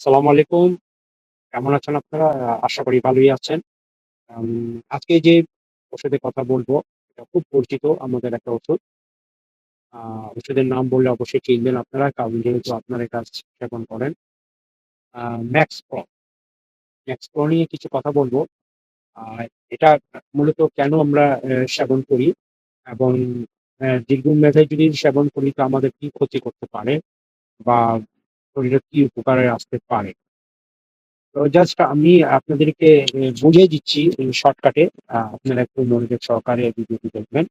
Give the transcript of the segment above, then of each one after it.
সালাম আলাইকুম। কেমন আছেন আপনারা? আশা করি ভালোই আছেন। আজকে যে ওষুধের কথা বলব, এটা খুব পরিচিত আমাদের একটা ওষুধ। আ ওষুধের নাম বললে অবশ্যই চিনবেন আপনারা কারণ যেহেতু আপনারা এটা সেবন করেন। ম্যাক্স আ Maxpro। Maxpro নিয়ে কিছু কথা বলব। এটা মূলত কেন আমরা সেবন করি এবং দীর্ঘমেয়াদে যদি সেবন করি তো আমাদের কি ক্ষতি করতে পারে বা শরীরে কি উপকারে আসতে পারে। তো জাস্ট আমি আপনাদেরকে বুঝিয়ে দিচ্ছি শর্টকাটে। আপনারা একটু মনোযোগ সহকারে ভিডিওটি দেখবেন।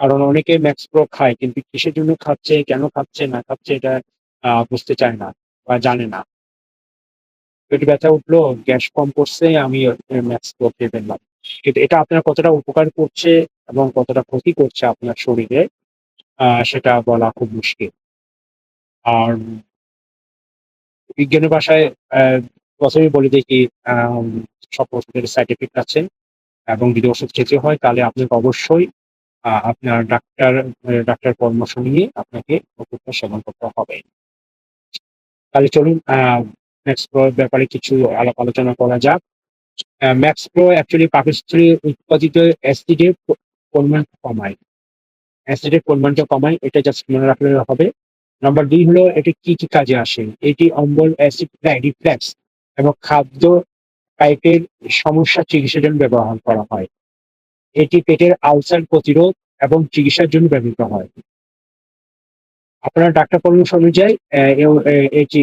কারণ অনেকে Maxpro খায় কিন্তু কিসের জন্য খাচ্ছে, কেন খাচ্ছে, না খাচ্ছে এটা বুঝতে চায় না বা জানে না। পেটে ব্যথা উঠল, গ্যাস কম করছে, আমি ম্যাক্স Maxpro খেয়ে ফেললাম। কিন্তু এটা আপনার কতটা উপকার করছে এবং কতটা ক্ষতি করছে আপনার শরীরে সেটা বলা খুব মুশকিল। আর বিজ্ঞানের ভাষায় অ্যা ১ম এই বলে কি সব ওষুধের সাইড ইফেক্ট আছে এবং যদি ওষুধ খেতে হয়, তাহলে আপনাকে অবশ্যই আপনার ডাক্তার ডাক্তার পরামর্শ নিয়ে আপনাকে ওষুধটা সেবন করতে হবে। তাহলে চলুন Maxpro এর ব্যাপারে কিছু আলাপ আলোচনা করা যাক। অ্যা Maxpro অ্যাকচুয়ালি পাকস্থলী উৎপাদিত অ্যাসিডের পরিমাণ কমায়। অ্যাসিডের পরিমাণটা কমায়, এটা জাস্ট মনে রাখলে হবে। নাম্বার ২ হলো এটি কি, কি কাজে আসে? এটি অম্বল, অ্যাসিড রিফ্লাক্স এবং খাদ্য পাইপের সমস্যা চিকিৎসার জন্য ব্যবহার করা হয়। এটি পেটের আলসার প্রতিরোধ এবং চিকিৎসার জন্য ব্যবহৃত হয়। আপনার ডাক্তার পরামর্শ অনুযায়ী এটি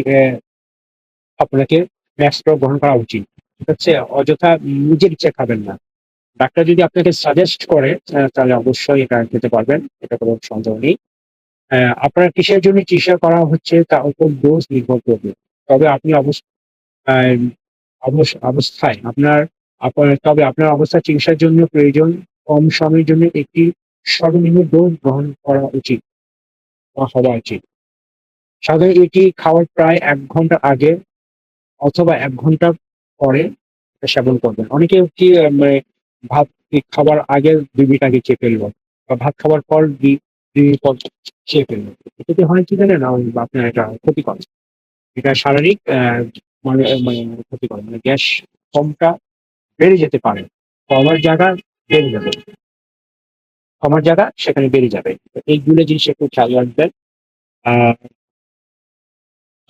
আপনাকে Maxpro গ্রহণ করা উচিত। আছে? অযথা নিজের ইচ্ছায় খাবেন না। ডাক্তার যদি আপনাকে সাজেস্ট করে তাহলে অবশ্যই এটা খেতে পারবেন। এটা কোনো সন্দেহ নেই। আপনার কিসের জন্য চিকিৎসা করা হচ্ছে তার উপর ডোজ নির্ভর করবে। তবে আপনি অবস অবস অবস্থায় আপনার তবে আপনার অবস্থা চিকিৎসার জন্য প্রয়োজন কম সময়ের জন্য একটি সর্বনিম্ন ডোজ গ্রহণ করা উচিত বা হওয়া উচিত। সাধারণত এটি খাওয়ার প্রায় এক ঘণ্টা আগে অথবা এক ঘণ্টা পরে সেবন করবেন। অনেকে কি মানে ভাত খাবার আগে ২ মিনিট আগে খেয়ে ফেলল বা ভাত খাওয়ার পর দি ২ মিনিট পর খেয়ে ফেলল। এটাতে হয় কি জানেন? আপনার এটা ক্ষতিকর। এটা শারীরিক মানে মানে ক্ষতিকর। মানে গ্যাস ফর্মটা বেড়ে যেতে পারে। কমার জায়গা বেড়ে যাবে। কমার জায়গা সেখানে বেড়ে যাবে। এইগুলো জিনিস একটু খেয়াল রাখবেন।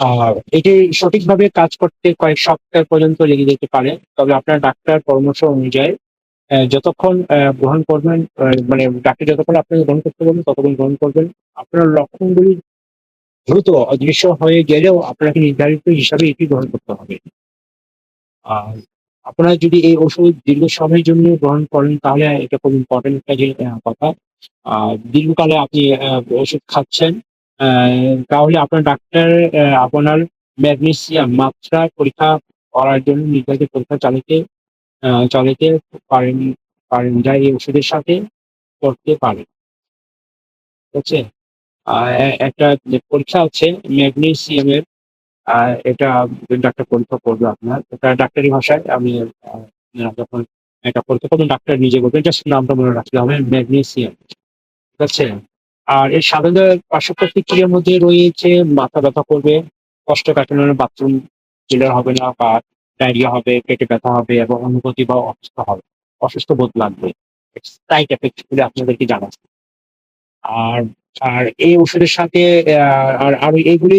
আর এটি সঠিকভাবে কাজ করতে কয়েক সপ্তাহ পর্যন্ত লেগে যেতে পারে। তবে আপনার ডাক্তার পরামর্শ অনুযায়ী যতক্ষণ গ্রহণ করবেন মানে ডাক্তার যতক্ষণ আপনাকে গ্রহণ করতে বলবেন, ততক্ষণ গ্রহণ করবেন। আপনার লক্ষণগুলি দ্রুত অদৃশ্য হয়ে গেলেও আপনাকে নির্ধারিত হিসাবে এটি গ্রহণ করতে হবে। আর আপনারা যদি এই ওষুধ দীর্ঘ সময়ের জন্য গ্রহণ করেন, তাহলে এটা খুব ইম্পোর্টেন্ট একটা কথা। আ দীর্ঘকালে আপনি ওষুধ খাচ্ছেন তাহলে আপনার ডাক্তার আপনার ম্যাগনেসিয়াম মাত্রা পরীক্ষা করার জন্য নির্ধারিত পরীক্ষা চালাতে চালাতে পারেন পারেন যা এই ওষুধের সাথে করতে পারে। ঠিক আছে? আ একটা পরীক্ষা আছে ম্যাগনেসিয়ামের এটা ডাক্তার পরীক্ষা করবে আপনার। এটা ডাক্তারি ভাষায় আমি যখন একটা পরীক্ষা করবেন ডাক্তার নিজে বলবেন জাস্ট নামটা মনে রাখতে হবে ম্যাগনেসিয়াম। ঠিক আছে? আর এর সাধারণত পার্শ্ব প্রতিক্রিয়ার মধ্যে রয়েছে মাথা ব্যথা করবে, কষ্ট কাটানোর বাথরুম ক্লিয়ার হবে না বা ডায়রিয়া হবে, পেটে ব্যথা হবে এবং অনুভূতি বা অসুস্থ হবে। অসুস্থ বোধ লাগবে। সাইড এফেক্টগুলো আপনাদেরকে জানাচ্ছি। আর আর এই ওষুধের সাথে আর আর এইগুলি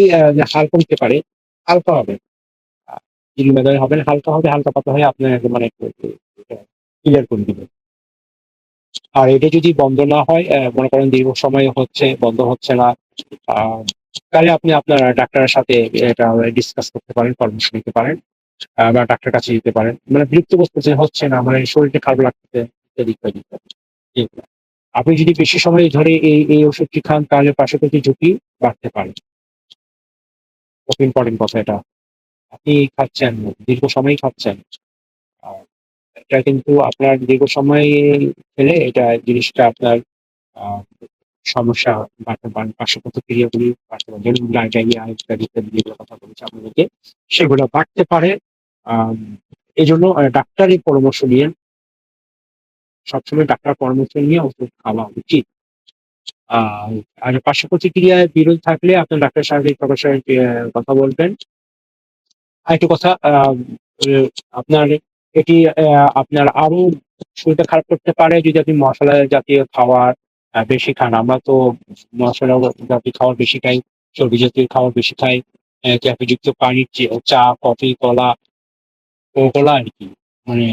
হালকা হতে পারে। হালকা হবে। আ হবে হালকা হবে, হালকা পাতলা হয়ে আপনার মানে ক্লিয়ার করে দিবে। আর এটা যদি বন্ধ না হয় মনে করেন দীর্ঘ সময় হচ্ছে, বন্ধ হচ্ছে না। তাহলে আপনি আপনার ডাক্তারের সাথে এটা ডিসকাস করতে পারেন, পরামর্শ নিতে পারেন। বা ডাক্তারের কাছে যেতে পারেন। মানে বিরক্ত করতেছে, হচ্ছে না, মানে শরীরটা খারাপ লাগতেছে ইত্যাদি, ইত্যাদি। আপনি যদি বেশি সময় ধরে এই, এই ওষুধটি খান তাহলে পার্শ্ববর্তী ঝুঁকি বাড়তে পারে। খুব ইম্পোর্টেন্ট কথা এটা। আপনি খাচ্ছেন, দীর্ঘ সময় খাচ্ছেন। এটা কিন্তু আপনার দীর্ঘ সময় খেলে এটা জিনিসটা আপনার সমস্যা বাড়তে পারেন পার্শ্ব প্রতিক্রিয়াগুলি বাড়তে। যেমন ডায়রিয়া ইত্যাদি, ইত্যাদি যেগুলোর কথা বলেছি আপনাদেরকে সেগুলো বাড়তে পারে। এজন্য আ ডাক্তারের পরামর্শ নিয়েন। সবসময় ডাক্তার পরামর্শ নিয়ে ওষুধ খাওয়া উচিত। আর পার্শ্ব প্রতিক্রিয়ায় বিরোধ থাকলে আপনার ডাক্তার সরাসরি অ্যা কথা বলবেন। আরেকটু কথা আপনার এটি আপনার আরও শরীরটা খারাপ করতে পারে যদি আপনি মশলা জাতীয় আহ, বেশি খান আমরা তো মশলা জাতীয় খাবার বেশি খাই চর্বি জাতীয় খাবার বেশি খাই ক্যাফেযুক্ত পানি চে- চা কফি কলা কোলা আর কি মানে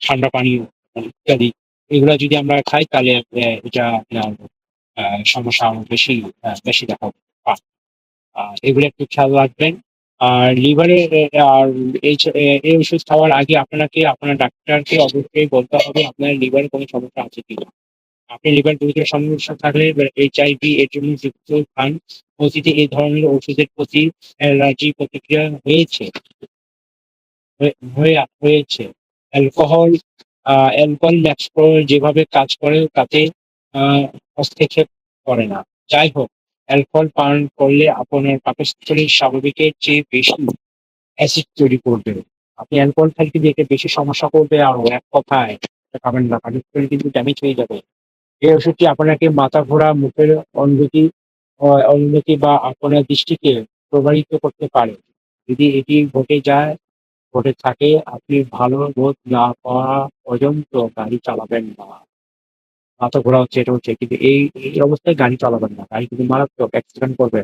ঠান্ডা পানি ইত্যাদি, এগুলা যদি আমরা খাই তাহলে এটা আপনার সমস্যা আরও বেশি বেশি দেখা পায় এগুলো একটু খেয়াল রাখবেন। আর লিভারে, আর এই ওষুধ খাওয়ার আগে আপনাকে, আপনার ডাক্তারকে অবশ্যই বলতে হবে আপনার লিভারে কোনো সমস্যা আছে কিনা। আপনি লিভার গুরুতর সমস্যা থাকলে এইচ আইভি এর জন্য যুক্ত খান অতীতে এই ধরনের ওষুধের প্রতি অ্যালার্জি প্রতিক্রিয়া হয়েছে। হয়ে- হয়ে- হয়েছে। অ্যালকোহল অ্যালকোহল ম্যাক্সপ্রো যেভাবে কাজ করে তাতে হস্তক্ষেপ করে না। যাই হোক, অ্যালকোহল পান করলে আপনার পাকস্থলীর স্বাভাবিকের চেয়ে বেশি অ্যাসিড তৈরি করবে। আপনি অ্যালকোহল খাইতে দেখে বেশি সমস্যা করবে আর এক কথায় খাবেন না পাকস্থলী কিন্তু ড্যামেজ হয়ে যাবে। এই ওষুধটি আপনাকে মাথা ঘোরা, মুখের অনুভূতি অনুভূতি বা আপনার দৃষ্টিকে প্রভাবিত করতে পারে। যদি এটি ঘটে যায় ঘটে থাকে, আপনি ভালো বোধ না পাওয়া পর্যন্ত গাড়ি চালাবেন না। মাথা ঘোরা হচ্ছে, এটা হচ্ছে, কিন্তু এই এই অবস্থায় গাড়ি চালাবেন না। গাড়ি কিন্তু মারাত্মক অ্যাক্সিডেন্ট করবে।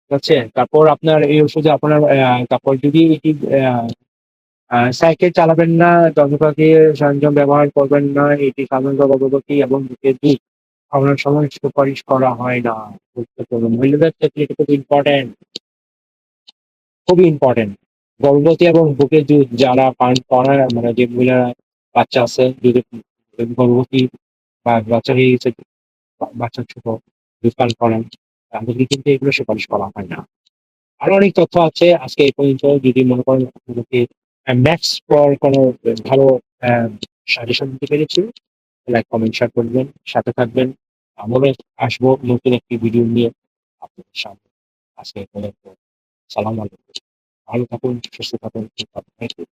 ঠিক আছে? তারপর আপনার এই ওষুধে আপনার তারপর যদি এটি সাইকেল চালাবেন না যন্ত্রপাতি সরঞ্জাম ব্যবহার করবেন না, এটি সাধারণত গর্ভবতী এবং বুকের দুধ খাওয়ানোর সময় সুপারিশ করা হয় না। গুরুত্বপূর্ণ। মহিলাদের ক্ষেত্রে এটা খুব ইম্পর্টেন্ট খুবই ইম্পর্টেন্ট গর্ভবতী এবং বুকের দুধ যারা পান করার মানে যে মহিলারা বাচ্চা আছে, যদি গর্ভবতী বা বাচ্চা হয়ে গেছে, বাচ্চা ছোট দুধ পান করেন, তাদেরকে কিন্তু এগুলো সুপারিশ করা হয় না। আরও অনেক তথ্য আছে, আজকে এই পর্যন্ত। যদি মনে করেন আপনাদেরকে ম্যাক্স পর কোনো ভালো সাজেশন দিতে পেরেছি লাইক কমেন্ট শেয়ার করবেন। সাথে থাকবেন। আমরাও আসব নতুন একটি ভিডিও নিয়ে আপনাদের সামনে। আজকে এই পর্যন্ত। সালাম আলাইকুম ভালো থাকুন সুস্থ থাকুন থ্যাংক ইউ